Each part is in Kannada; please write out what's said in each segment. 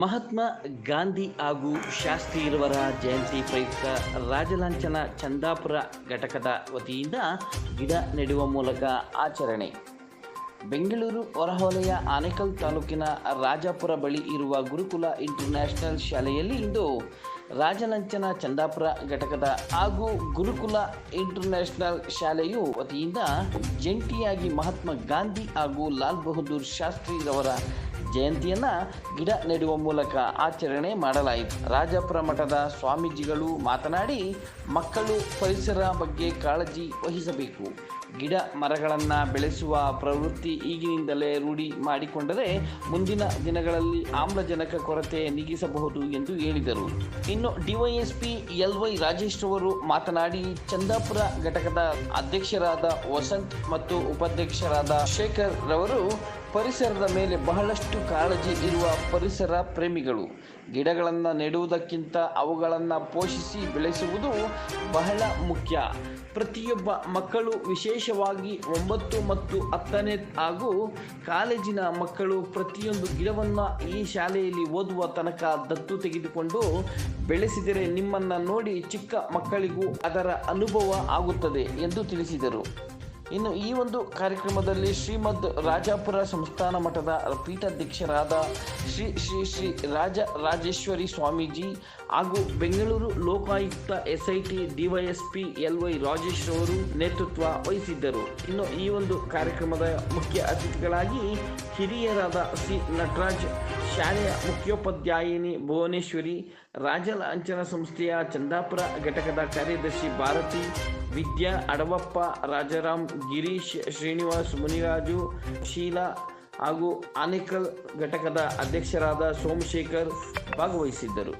ಮಹಾತ್ಮ ಗಾಂಧಿ ಹಾಗೂ ಶಾಸ್ತ್ರೀರವರ ಜಯಂತಿ ಪ್ರಯುಕ್ತ ರಾಜಲಾಂಛನ ಚಂದಾಪುರ ಘಟಕದ ವತಿಯಿಂದ ಗಿಡ ನೆಡುವ ಮೂಲಕ ಆಚರಣೆ. ಬೆಂಗಳೂರು ಹೊರಹೊಲೆಯ ಆನೇಕಲ್ ತಾಲೂಕಿನ ರಾಜಾಪುರ ಬಳಿ ಇರುವ ಗುರುಕುಲ ಇಂಟರ್ನ್ಯಾಷನಲ್ ಶಾಲೆಯಲ್ಲಿ ಇಂದು ರಾಜಲಂಚನ ಚಂದಾಪುರ ಘಟಕದ ಹಾಗೂ ಗುರುಕುಲ ಇಂಟರ್ನ್ಯಾಷನಲ್ ಶಾಲೆಯು ವತಿಯಿಂದ ಜಂಟಿಯಾಗಿ ಮಹಾತ್ಮ ಗಾಂಧಿ ಹಾಗೂ ಲಾಲ್ ಬಹದ್ದೂರ್ ಶಾಸ್ತ್ರಿರವರ ಜಯಂತಿಯನ್ನ ಗಿಡ ನೆಡುವ ಮೂಲಕ ಆಚರಣೆ ಮಾಡಲಾಯಿತು. ರಾಜಪುರ ಮಠದ ಸ್ವಾಮೀಜಿಗಳು ಮಾತನಾಡಿ, ಮಕ್ಕಳು ಪರಿಸರ ಬಗ್ಗೆ ಕಾಳಜಿ ವಹಿಸಬೇಕು. ಗಿಡ ಮರಗಳನ್ನು ಬೆಳೆಸುವ ಪ್ರವೃತ್ತಿ ಈಗಿನಿಂದಲೇ ರೂಢಿ ಮಾಡಿಕೊಂಡರೆ ಮುಂದಿನ ದಿನಗಳಲ್ಲಿ ಆಮ್ಲಜನಕ ಕೊರತೆ ನೀಗಿಸಬಹುದು ಎಂದು ಹೇಳಿದರು. ಇನ್ನು ಡಿವೈಎಸ್ಪಿ ಎಲ್ ವೈ ರಾಜೇಶ್ ರವರು ಮಾತನಾಡಿ, ಚಂದಾಪುರ ಘಟಕದ ಅಧ್ಯಕ್ಷರಾದ ವಸಂತ್ ಮತ್ತು ಉಪಾಧ್ಯಕ್ಷರಾದ ಶೇಖರ್ ರವರು ಪರಿಸರದ ಮೇಲೆ ಬಹಳಷ್ಟು ಕಾಳಜಿ ಇರುವ ಪರಿಸರ ಪ್ರೇಮಿಗಳು, ಗಿಡಗಳನ್ನು ನೆಡುವುದಕ್ಕಿಂತ ಅವುಗಳನ್ನು ಪೋಷಿಸಿ ಬೆಳೆಸುವುದು ಬಹಳ ಮುಖ್ಯ. ಪ್ರತಿಯೊಬ್ಬ ಮಕ್ಕಳು ವಿಶೇಷವಾಗಿ ಒಂಬತ್ತು ಮತ್ತು ಹತ್ತನೇ ಹಾಗೂ ಕಾಲೇಜಿನ ಮಕ್ಕಳು ಪ್ರತಿಯೊಂದು ಗಿಡವನ್ನು ಈ ಶಾಲೆಯಲ್ಲಿ ಓದುವ ತನಕ ದತ್ತು ತೆಗೆದುಕೊಂಡು ಬೆಳೆಸಿದರೆ ನಿಮ್ಮನ್ನು ನೋಡಿ ಚಿಕ್ಕ ಮಕ್ಕಳಿಗೂ ಅದರ ಅನುಭವ ಆಗುತ್ತದೆ ಎಂದು ತಿಳಿಸಿದರು. ಇನ್ನು ಈ ಒಂದು ಕಾರ್ಯಕ್ರಮದಲ್ಲಿ ಶ್ರೀಮದ್ ರಾಜಾಪುರ ಸಂಸ್ಥಾನ ಮಠದ ಪೀಠಾಧ್ಯಕ್ಷರಾದ ಶ್ರೀ ಶ್ರೀ ಶ್ರೀ ರಾಜ ರಾಜೇಶ್ವರಿ ಸ್ವಾಮೀಜಿ ಹಾಗೂ Bengaluru Lokayukta S I T DYSP L Y Rajesh ಅವರು ನೇತೃತ್ವ ವಹಿಸಿದ್ದರು. ಇನ್ನು ಈ ಒಂದು ಕಾರ್ಯಕ್ರಮದ ಮುಖ್ಯ ಅತಿಥಿಗಳಾಗಿ ಹಿರಿಯರಾದ ಸಿ ನಟರಾಜ್, ಶಾಲೆಯ ಮುಖ್ಯೋಪಾಧ್ಯಾಯಿನಿ ಭುವನೇಶ್ವರಿ ರಾಜಲಾಂಛನ ಸಂಸ್ಥೆಯ ಚಂದಾಪುರ ಘಟಕದ ಕಾರ್ಯದರ್ಶಿ ಭಾರತಿ, ವಿದ್ಯಾ ಅಡವಪ್ಪ, ರಾಜಾರಾಮ್, ಗಿರೀಶ್, ಶ್ರೀನಿವಾಸ್ ಮುನಿರಾಜು, ಶೀಲಾ ಹಾಗೂ ಆನೇಕಲ್ ಘಟಕದ ಅಧ್ಯಕ್ಷರಾದ ಸೋಮಶೇಖರ್ ಭಾಗವಹಿಸಿದ್ದರು.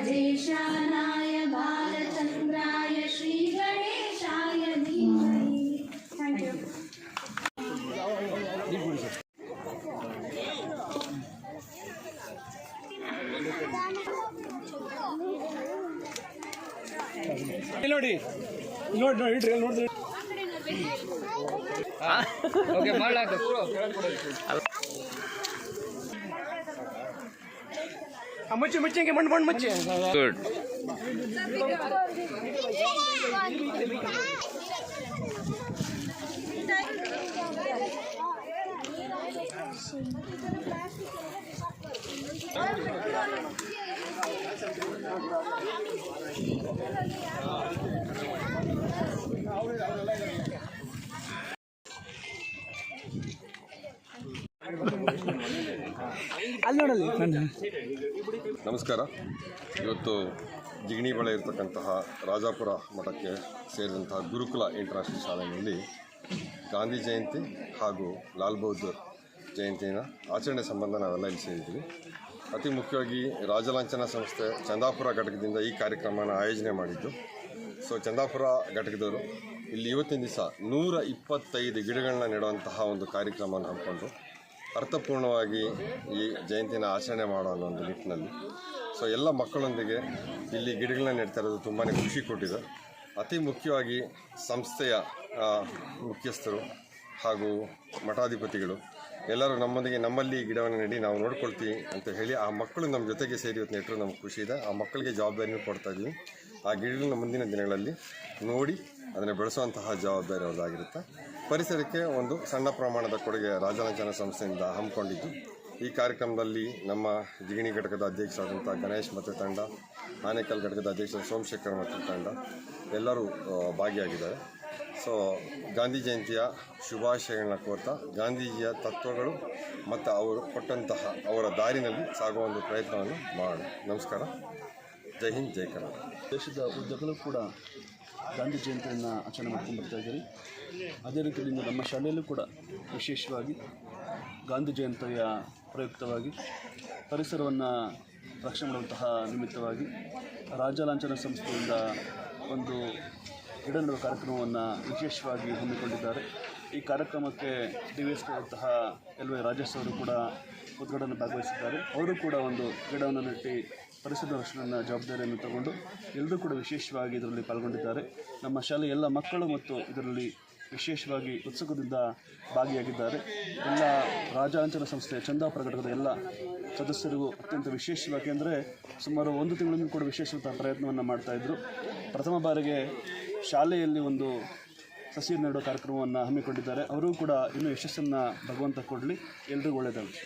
गजेशानाय बालचन्द्राय श्रीगणेशाय धीमहि थैंक यू ಇಲ್ಲಿ ನೋಡಿ ಇಲ್ಲಿ ನೋಡಿ ನೋಡಿ ಇಡ್ರಿ ಅಲ್ಲಿ ನೋಡಿದ್ರಿ ಓಕೆ ಮಾಡ್ಲಾಕ मुझे मुझे के मंड मंड मुझे गुड Thank you. ನಮಸ್ಕಾರ. ಇವತ್ತು ಜಿಗಣಿ ಬಳೆ ಇರತಕ್ಕಂತಹ ರಾಜಾಪುರ ಮಠಕ್ಕೆ ಸೇರಿದಂತಹ ಗುರುಕುಲ ಇಂಟರ್ನ್ಯಾಷನಲ್ ಶಾಲೆಯಲ್ಲಿ ಗಾಂಧಿ ಜಯಂತಿ ಹಾಗೂ ಲಾಲ್ ಬಹದ್ದೂರ್ ಜಯಂತಿನ ಆಚರಣೆ ಸಂಬಂಧ ನಾವೆಲ್ಲ ಇಲ್ಲಿ ಸೇರಿದ್ದೀವಿ ಅತಿ ಮುಖ್ಯವಾಗಿ ರಾಜಲಾಂಛನ ಸಂಸ್ಥೆ ಚಂದಾಪುರ ಘಟಕದಿಂದ ಈ ಕಾರ್ಯಕ್ರಮನ ಆಯೋಜನೆ ಮಾಡಿದ್ದು. ಸೊ ಚಂದಾಪುರ ಘಟಕದವರು ಇಲ್ಲಿ ಇವತ್ತಿನ ದಿವಸ ನೂರ ಇಪ್ಪತ್ತೈದು ಗಿಡಗಳನ್ನ ನೆಡುವಂತಹ ಒಂದು ಕಾರ್ಯಕ್ರಮವನ್ನು ಹಮ್ಮಿಕೊಂಡು ಅರ್ಥಪೂರ್ಣವಾಗಿ ಈ ಜಯಂತಿನ ಆಚರಣೆ ಮಾಡೋಣ ಒಂದು ನಿಟ್ಟಿನಲ್ಲಿ. ಸೊ ಎಲ್ಲ ಮಕ್ಕಳೊಂದಿಗೆ ಇಲ್ಲಿ ಗಿಡಗಳನ್ನ ನೆಡ್ತಾ ಇರೋದು ತುಂಬಾ ಖುಷಿ ಕೊಟ್ಟಿದೆ. ಅತಿ ಮುಖ್ಯವಾಗಿ ಸಂಸ್ಥೆಯ ಮುಖ್ಯಸ್ಥರು ಹಾಗೂ ಮಠಾಧಿಪತಿಗಳು ಎಲ್ಲರೂ ನಮ್ಮೊಂದಿಗೆ ನಮ್ಮಲ್ಲಿ ಗಿಡವನ್ನು ನೆಡಿ ನಾವು ನೋಡ್ಕೊಳ್ತೀವಿ ಅಂತ ಹೇಳಿ ಆ ಮಕ್ಕಳು ನಮ್ಮ ಜೊತೆಗೆ ಸೇರಿ ಇವತ್ತು ನೆಟ್ಟರು ನಮ್ಗೆ ಖುಷಿ ಇದೆ. ಆ ಮಕ್ಕಳಿಗೆ ಜವಾಬ್ದಾರಿನೂ ಕೊಡ್ತಾ ಇದ್ದೀವಿ. ಆ ಗಿಡಗಳನ್ನ ಮುಂದಿನ ದಿನಗಳಲ್ಲಿ ನೋಡಿ ಅದನ್ನು ಬೆಳೆಸುವಂತಹ ಜವಾಬ್ದಾರಿ ಅವ್ರದ್ದಾಗಿರುತ್ತೆ. ಪರಿಸರಕ್ಕೆ ಒಂದು ಸಣ್ಣ ಪ್ರಮಾಣದ ಕೊಡುಗೆ ರಾಜಲಾಂಛನ ಸಂಸ್ಥೆಯಿಂದ ಹಮ್ಮಿಕೊಂಡಿದ್ದು. ಈ ಕಾರ್ಯಕ್ರಮದಲ್ಲಿ ನಮ್ಮ ಜಿಗಣಿ ಘಟಕದ ಅಧ್ಯಕ್ಷರಾದಂಥ ಗಣೇಶ್ ಮತ್ತು ತಂಡ, ಆನೇಕಲ್ ಘಟಕದ ಅಧ್ಯಕ್ಷ ಸೋಮಶೇಖರ್ ಮತ್ತು ತಂಡ ಎಲ್ಲರೂ ಭಾಗಿಯಾಗಿದ್ದಾರೆ. ಸೊ, ಗಾಂಧಿ ಜಯಂತಿಯ ಶುಭಾಶಯಗಳನ್ನ ಕೋರ್ತಾ ಗಾಂಧೀಜಿಯ ತತ್ವಗಳು ಮತ್ತು ಅವರು ಕೊಟ್ಟಂತಹ ಅವರ ದಾರಿನಲ್ಲಿ ಸಾಗುವ ಒಂದು ಪ್ರಯತ್ನವನ್ನು ಮಾಡಿ ನಮಸ್ಕಾರ. ಜೈ ಹಿಂದ್, ಜೈ ಕರ್ನಾಟಕ ದೇಶದ ಉದ್ದಗಲೂ ಕೂಡ ಗಾಂಧಿ ಜಯಂತಿಯನ್ನು ಆಚರಣೆ ಮಾಡ್ಕೊಂಡು ಬರ್ತಾ ಇದ್ದೀರಿ. ಅದೇ ರೀತಿಯಲ್ಲಿ ಇಂದು ನಮ್ಮ ಶಾಲೆಯಲ್ಲೂ ಕೂಡ ವಿಶೇಷವಾಗಿ ಗಾಂಧಿ ಜಯಂತಿಯ ಪ್ರಯುಕ್ತವಾಗಿ ಪರಿಸರವನ್ನು ರಕ್ಷಣೆ ಮಾಡುವಂತಹ ನಿಮಿತ್ತವಾಗಿ ರಾಜಲಾಂಛನ ಸಂಸ್ಥೆಯಿಂದ ಒಂದು ಗಿಡ ನೆಡುವ ಕಾರ್ಯಕ್ರಮವನ್ನು ವಿಶೇಷವಾಗಿ ಹಮ್ಮಿಕೊಂಡಿದ್ದಾರೆ. ಈ ಕಾರ್ಯಕ್ರಮಕ್ಕೆ ಡಿ ವಿ ಎಸ್ ಆದಂತಹ ಎಲ್ ವೈ ರಾಜೇಶ್ ಅವರು ಕೂಡ ಉದ್ಘಾಟನೆ ಭಾಗವಹಿಸಿದ್ದಾರೆ. ಅವರು ಕೂಡ ಒಂದು ಗಿಡವನ್ನು ನೆಟ್ಟಿ ಪರಿಸರ ರಕ್ಷಣೆಯ ಜವಾಬ್ದಾರಿಯನ್ನು ತಗೊಂಡು ಎಲ್ಲರೂ ಕೂಡ ವಿಶೇಷವಾಗಿ ಇದರಲ್ಲಿ ಪಾಲ್ಗೊಂಡಿದ್ದಾರೆ. ನಮ್ಮ ಶಾಲೆಯ ಎಲ್ಲ ಮಕ್ಕಳು ಮತ್ತು ಇದರಲ್ಲಿ ವಿಶೇಷವಾಗಿ ಉತ್ಸುಕದಿಂದ ಭಾಗಿಯಾಗಿದ್ದಾರೆ. ಎಲ್ಲ ರಾಜಾಂಚನ ಸಂಸ್ಥೆಯ ಚಂದಾ ಪ್ರಕಟದ ಎಲ್ಲ ಸದಸ್ಯರಿಗೂ ಅತ್ಯಂತ ವಿಶೇಷವಾಗಿ ಅಂದರೆ ಸುಮಾರು ಒಂದು ತಿಂಗಳಿಂದ ಕೂಡ ವಿಶೇಷವಾದ ಪ್ರಯತ್ನವನ್ನು ಮಾಡ್ತಾಯಿದ್ರು ಪ್ರಥಮ ಬಾರಿಗೆ ಶಾಲೆಯಲ್ಲಿ ಒಂದು ಸಸಿ ನೆಡುವ ಕಾರ್ಯಕ್ರಮವನ್ನು ಹಮ್ಮಿಕೊಂಡಿದ್ದಾರೆ. ಅವರು ಕೂಡ ಇನ್ನೂ ಯಶಸ್ಸನ್ನು ಭಗವಂತ ಕೊಡಲಿ. ಎಲ್ರಿಗೂ ಒಳ್ಳೆಯದಾಗಲಿ.